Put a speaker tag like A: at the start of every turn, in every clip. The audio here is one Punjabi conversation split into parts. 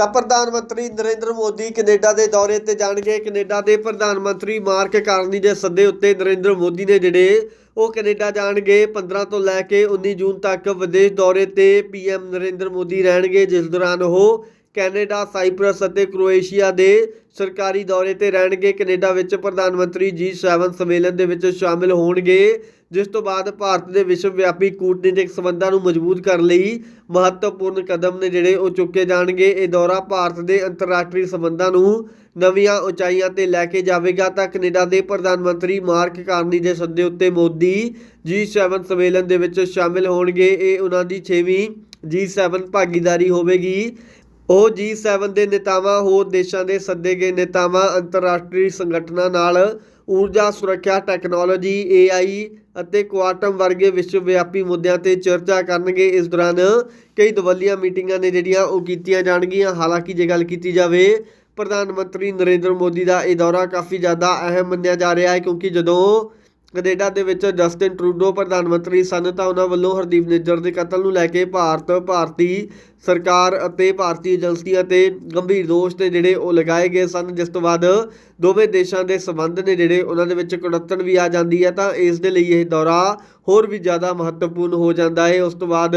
A: ਤਾਂ ਪ੍ਰਧਾਨ ਮੰਤਰੀ ਨਰਿੰਦਰ ਮੋਦੀ ਕੈਨੇਡਾ ਦੇ ਦੌਰੇ ਤੇ ਜਾਣਗੇ। ਕੈਨੇਡਾ ਦੇ ਪ੍ਰਧਾਨ ਮੰਤਰੀ ਮਾਰਕ ਕਾਰਨੀ ਦੇ ਸੱਦੇ ਉੱਤੇ ਨਰਿੰਦਰ ਮੋਦੀ ਨੇ ਜਿਹੜੇ ਉਹ ਕੈਨੇਡਾ ਜਾਣਗੇ। 15 ਤੋਂ ਲੈ ਕੇ 19 ਜੂਨ ਤੱਕ ਵਿਦੇਸ਼ ਦੌਰੇ ਤੇ ਪੀਐਮ ਨਰਿੰਦਰ ਮੋਦੀ ਰਹਿਣਗੇ। ਜਿਸ ਦੌਰਾਨ ਉਹ ਕੈਨੇਡਾ, ਸਾਈਪ੍ਰਸ ਅਤੇ ਕ੍ਰੋਏਸ਼ੀਆ ਦੇ ਸਰਕਾਰੀ ਦੌਰੇ ਤੇ ਰਹਿਣਗੇ। ਕੈਨੇਡਾ ਵਿੱਚ ਪ੍ਰਧਾਨ ਮੰਤਰੀ G7 ਸੰਮੇਲਨ ਦੇ ਵਿੱਚ ਸ਼ਾਮਿਲ ਹੋਣਗੇ, ਜਿਸ ਤੋਂ ਬਾਅਦ ਭਾਰਤ ਦੇ ਵਿਸ਼ਵ ਵਿਆਪੀ ਕੂਟਨੀਤਿਕ ਸੰਬੰਧਾਂ ਨੂੰ ਮਜ਼ਬੂਤ ਕਰਨ ਲਈ ਮਹੱਤਵਪੂਰਨ ਕਦਮ ਨੇ ਜਿਹੜੇ ਉਹ ਚੁੱਕੇ ਜਾਣਗੇ। ਇਹ ਦੌਰਾ ਭਾਰਤ ਦੇ ਅੰਤਰਰਾਸ਼ਟਰੀ ਸੰਬੰਧਾਂ ਨੂੰ ਨਵੀਆਂ ਉਚਾਈਆਂ ਤੇ ਲੈ ਕੇ ਜਾਵੇਗਾ। ਤਾਂ ਕੈਨੇਡਾ ਦੇ ਪ੍ਰਧਾਨ ਮੰਤਰੀ ਮਾਰਕ ਕਾਰਨੀ ਦੇ ਸੱਦੇ ਉੱਤੇ ਮੋਦੀ G7 ਸੰਮੇਲਨ ਦੇ ਵਿੱਚ ਸ਼ਾਮਿਲ ਹੋਣਗੇ। ਇਹ ਉਹਨਾਂ ਦੀ 6ਵੀਂ G7 ਭਾਗੀਦਾਰੀ ਹੋਵੇਗੀ। ਉਹ G7 ਦੇ ਨੇਤਾਵਾਂ, ਹੋਰ ਦੇਸ਼ਾਂ ਦੇ ਸੱਦੇ ਗਏ ਨੇਤਾਵਾਂ, ਅੰਤਰਰਾਸ਼ਟਰੀ ਸੰਗਠਨਾਂ ਨਾਲ ਊਰਜਾ ਸੁਰੱਖਿਆ, ਟੈਕਨੋਲੋਜੀ AI ਅਤੇ ਕੁਆਂਟਮ ਵਰਗੇ ਵਿਸ਼ਵ ਵਿਆਪੀ ਮੁੱਦਿਆਂ ਤੇ ਚਰਚਾ ਕਰਨਗੇ। ਇਸ ਦੌਰਾਨ ਕਈ ਦਵੱਲੀਆਂ ਮੀਟਿੰਗਾਂ ਨੇ ਜਿਹੜੀਆਂ ਉਹ ਕੀਤੀਆਂ ਜਾਣਗੀਆਂ। ਹਾਲਾਂਕਿ ਜੇ ਗੱਲ ਕੀਤੀ ਜਾਵੇ, ਪ੍ਰਧਾਨ ਮੰਤਰੀ ਨਰਿੰਦਰ ਮੋਦੀ ਦਾ ਇਹ ਦੌਰਾ ਕਾਫੀ ਜ਼ਿਆਦਾ ਅਹਿਮ ਮੰਨਿਆ ਜਾ ਰਿਹਾ ਹੈ, ਕਿਉਂਕਿ ਜਦੋਂ ਕੈਨੇਡਾ ਦੇ ਵਿੱਚ ਜਸਟਿਨ ਟਰੂਡੋ, ਪ੍ਰਧਾਨ ਮੰਤਰੀ ਸਨ, ਤਾਂ ਉਹਨਾਂ ਵੱਲੋਂ ਹਰਦੀਪ ਨਿੱਜਰ ਦੇ ਕਤਲ ਨੂੰ ਲੈ ਕੇ ਭਾਰਤ, ਭਾਰਤੀ ਸਰਕਾਰ ਅਤੇ ਭਾਰਤੀ ਏਜੰਸੀਆਂ ਤੇ ਗੰਭੀਰ ਦੋਸ਼ ਤੇ ਜਿਹੜੇ ਉਹ ਲਗਾਏ ਗਏ ਸਨ, ਜਿਸ ਤੋਂ ਬਾਅਦ ਦੋਵੇਂ ਦੇਸ਼ਾਂ ਦੇ ਸਬੰਧ ਨੇ ਜਿਹੜੇ ਉਹਨਾਂ ਦੇ ਵਿੱਚ ਕੁੜੱਤਣ ਵੀ ਆ ਜਾਂਦੀ ਹੈ, ਤਾਂ ਇਸ ਦੇ ਲਈ ਇਹ ਦੌਰਾ ਹੋਰ ਵੀ ਜ਼ਿਆਦਾ ਮਹੱਤਵਪੂਰਨ ਹੋ ਜਾਂਦਾ ਹੈ। ਉਸ ਤੋਂ ਬਾਅਦ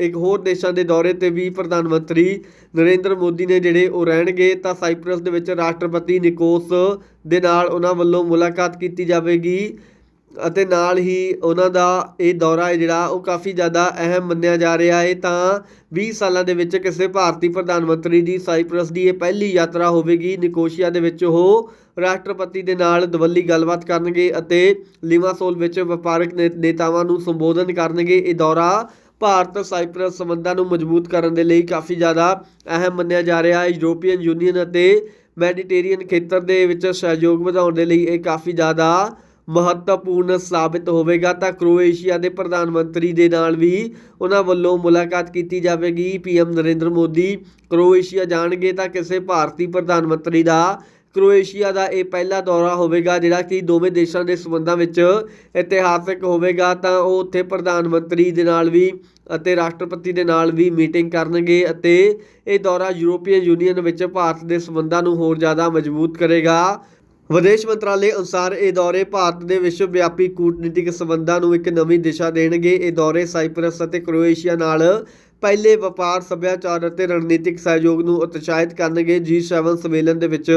A: ਇੱਕ ਹੋਰ ਦੇਸ਼ਾਂ ਦੇ ਦੌਰੇ ਤੇ ਵੀ ਪ੍ਰਧਾਨ ਮੰਤਰੀ ਨਰਿੰਦਰ ਮੋਦੀ ਨੇ ਜਿਹੜੇ ਉਹ ਰਹਿਣਗੇ, ਤਾਂ ਸਾਈਪ੍ਰਸ ਦੇ ਵਿੱਚ ਰਾਸ਼ਟਰਪਤੀ ਨਿਕੋਸ ਦੇ ਨਾਲ ਉਹਨਾਂ ਵੱਲੋਂ ਮੁਲਾਕਾਤ ਕੀਤੀ ਜਾਵੇਗੀ ਅਤੇ ਨਾਲ ਹੀ ਉਹਨਾਂ ਦਾ ਇਹ ਦੌਰਾ ਹੈ ਜਿਹੜਾ ਉਹ ਕਾਫੀ ਜ਼ਿਆਦਾ ਅਹਿਮ ਮੰਨਿਆ ਜਾ ਰਿਹਾ ਹੈ। ਤਾਂ 20 ਸਾਲਾਂ ਦੇ ਵਿੱਚ ਕਿਸੇ ਭਾਰਤੀ ਪ੍ਰਧਾਨ ਮੰਤਰੀ ਦੀ ਸਾਈਪ੍ਰਸ ਦੀ ਇਹ ਪਹਿਲੀ ਯਾਤਰਾ ਹੋਵੇਗੀ। ਨਿਕੋਸ਼ੀਆ ਦੇ ਵਿੱਚ ਉਹ ਰਾਸ਼ਟਰਪਤੀ ਦੇ ਨਾਲ ਦਵੱਲੀ ਗੱਲਬਾਤ ਕਰਨਗੇ ਅਤੇ ਲਿਮਾਸੋਲ ਵਿੱਚ ਵਪਾਰਕ ਨੇਤਾਵਾਂ ਨੂੰ ਸੰਬੋਧਨ ਕਰਨਗੇ। ਇਹ ਦੌਰਾ ਭਾਰਤ, ਸਾਈਪ੍ਰਸ ਸੰਬੰਧਾਂ ਨੂੰ ਮਜ਼ਬੂਤ ਕਰਨ ਦੇ ਲਈ ਕਾਫੀ ਜ਼ਿਆਦਾ ਅਹਿਮ ਮੰਨਿਆ ਜਾ ਰਿਹਾ ਹੈ। ਯੂਰੋਪੀਅਨ ਯੂਨੀਅਨ ਅਤੇ ਮੈਡੀਟੇਰੀਅਨ ਖੇਤਰ ਦੇ ਵਿੱਚ ਸਹਿਯੋਗ ਵਧਾਉਣ ਦੇ ਲਈ ਇਹ ਕਾਫੀ ਜ਼ਿਆਦਾ ਮਹੱਤਵਪੂਰਨ ਸਾਬਿਤ ਹੋਵੇਗਾ। ਤਾਂ ਕ੍ਰੋਏਸ਼ੀਆ ਦੇ ਪ੍ਰਧਾਨ ਮੰਤਰੀ ਦੇ ਨਾਲ ਵੀ ਉਹਨਾਂ ਵੱਲੋਂ ਮੁਲਾਕਾਤ ਕੀਤੀ ਜਾਵੇਗੀ। ਪੀਐਮ ਨਰਿੰਦਰ ਮੋਦੀ ਕ੍ਰੋਏਸ਼ੀਆ ਜਾਣਗੇ ਤਾਂ ਕਿਸੇ ਭਾਰਤੀ ਪ੍ਰਧਾਨ ਮੰਤਰੀ ਦਾ ਕਰੋਏਸ਼ੀਆ ਦਾ ਇਹ ਪਹਿਲਾ ਦੌਰਾ ਹੋਵੇਗਾ, ਜਿਹੜਾ ਕਿ ਦੋਵੇਂ ਦੇਸ਼ਾਂ ਦੇ ਸੰਬੰਧਾਂ ਵਿੱਚ ਇਤਿਹਾਸਕ ਹੋਵੇਗਾ। ਤਾਂ ਉਹ ਉੱਥੇ ਪ੍ਰਧਾਨ ਮੰਤਰੀ ਦੇ ਨਾਲ ਵੀ ਅਤੇ ਰਾਸ਼ਟਰਪਤੀ ਦੇ ਨਾਲ ਵੀ ਮੀਟਿੰਗ ਕਰਨਗੇ ਅਤੇ ਇਹ ਦੌਰਾ ਯੂਰੋਪੀਅਨ ਯੂਨੀਅਨ ਵਿੱਚ ਭਾਰਤ ਦੇ ਸੰਬੰਧਾਂ ਨੂੰ ਹੋਰ ਜ਼ਿਆਦਾ ਮਜ਼ਬੂਤ ਕਰੇਗਾ। ਵਿਦੇਸ਼ ਮੰਤਰਾਲੇ ਅਨੁਸਾਰ ਇਹ ਦੌਰੇ ਭਾਰਤ ਦੇ ਵਿਸ਼ਵ ਵਿਆਪੀ ਕੂਟਨੀਤਿਕ ਸੰਬੰਧਾਂ ਨੂੰ ਇੱਕ ਨਵੀਂ ਦਿਸ਼ਾ ਦੇਣਗੇ। ਇਹ ਦੌਰੇ ਸਾਈਪ੍ਰਸ ਅਤੇ ਕਰੋਏਸ਼ੀਆ ਨਾਲ ਪਹਿਲੇ ਵਪਾਰ, ਸੱਭਿਆਚਾਰ ਅਤੇ ਰਣਨੀਤਿਕ ਸਹਿਯੋਗ ਨੂੰ ਉਤਸ਼ਾਹਿਤ ਕਰਨਗੇ। G7 ਸੰਮੇਲਨ ਦੇ ਵਿੱਚ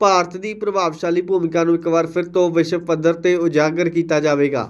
A: ਭਾਰਤ ਦੀ ਪ੍ਰਭਾਵਸ਼ਾਲੀ ਭੂਮਿਕਾ ਨੂੰ ਇੱਕ ਵਾਰ ਫਿਰ ਤੋਂ ਵਿਸ਼ਵ ਪੱਧਰ ਤੇ ਉਜਾਗਰ ਕੀਤਾ ਜਾਵੇਗਾ।